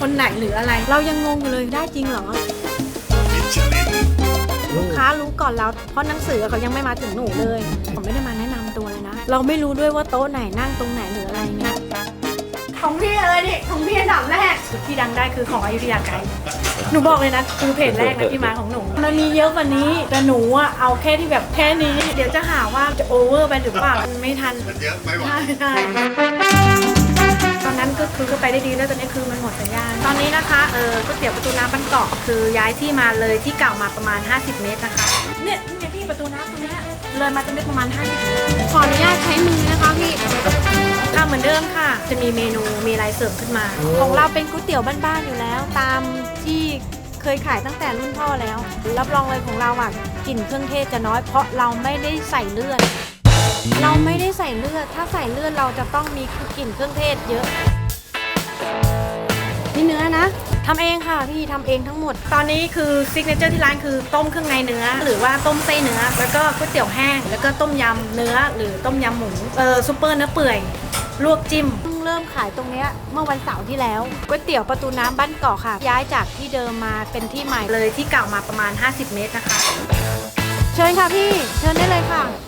คนไหนหรืออะไร เรายังงงอยู่เลยได้จริงเหรอ ลูกค้ารู้ก่อนเราเพราะหนังสือเขายังไม่มาถึงหนูเลย ผมไม่ได้มาแนะนำตัวเลยนะ เราไม่รู้ด้วยว่าโต๊ะไหนนั่งตรงไหนหรืออะไรเงี้ยของพี่อะไรดิของพี่อันดับแรกที่ดังได้คือของอยุธยาไกด์หนูบอกเลยนะคือเพจแรกนะที่มาของหนูมันมีเยอะกว่านี้แต่หนูอะเอาแค่ที่แบบแค่นี้ เดี๋ยวจะหาว่าจะโอเวอร์ไปหรือเปล่ามันไม่ทันมันเยอะไม่ไหว ใช่ใช่ ไปได้ดีแล้วตอนนี้คือมันหมดสัญญาณตอนนี้นะคะเออก๋วยเตี๋ยวประตูน้ำบ้านเกาะคือย้ายที่มาเลยที่เก่ามาประมาณ 50 เมตรนะคะเนี่ยเนี่ยพี่ประตูน้ำตรงเนี้ยเลยมาตรงนี้ประมาณ50เมตรขออนุญาตใช้มือนะคะพี่ค่ะเหมือนเดิมค่ะ จะมีเมนูมีอะไรเสริมขึ้นมา ของเราเป็นก๋วยเตี๋ยวบ้านๆอยู่แล้ว ตามที่เคยขายตั้งแต่รุ่นพ่อแล้ว รับรองเลยของเราอะกลิ่นเครื่องเทศจะน้อยเพราะเราไม่ได้ใส่เลือดเราไม่ได้ใส่เลือด ถ้าใส่เลือดเราจะต้องมีกลิ่นเครื่องเทศเยอะนี่เนื้อนะ ทำเองค่ะพี่ทำเองทั้งหมด ตอนนี้คือซิกเนเจอร์ที่ร้านคือต้มเครื่องในเนื้อ หรือว่าต้มไส้เนื้อ แล้วก็ก๋วยเตี๋ยวแห้ง แล้วก็ต้มยำเนื้อ หรือต้มยำหมูเออซุปเปอร์เนื้อเปื่อยลวกจิ้ม เพิ่งเริ่มขายตรงเนี้ยเมื่อวันเสาร์ที่แล้วก๋วยเตี๋ยวประตูน้ำบ้านเกาะค่ะ ย้ายจากที่เดิมมาเป็นที่ใหม่ เลยที่เก่ามาประมาณ 50 เมตรนะคะ เชิญค่ะพี่ เชิญได้เลยค่ะ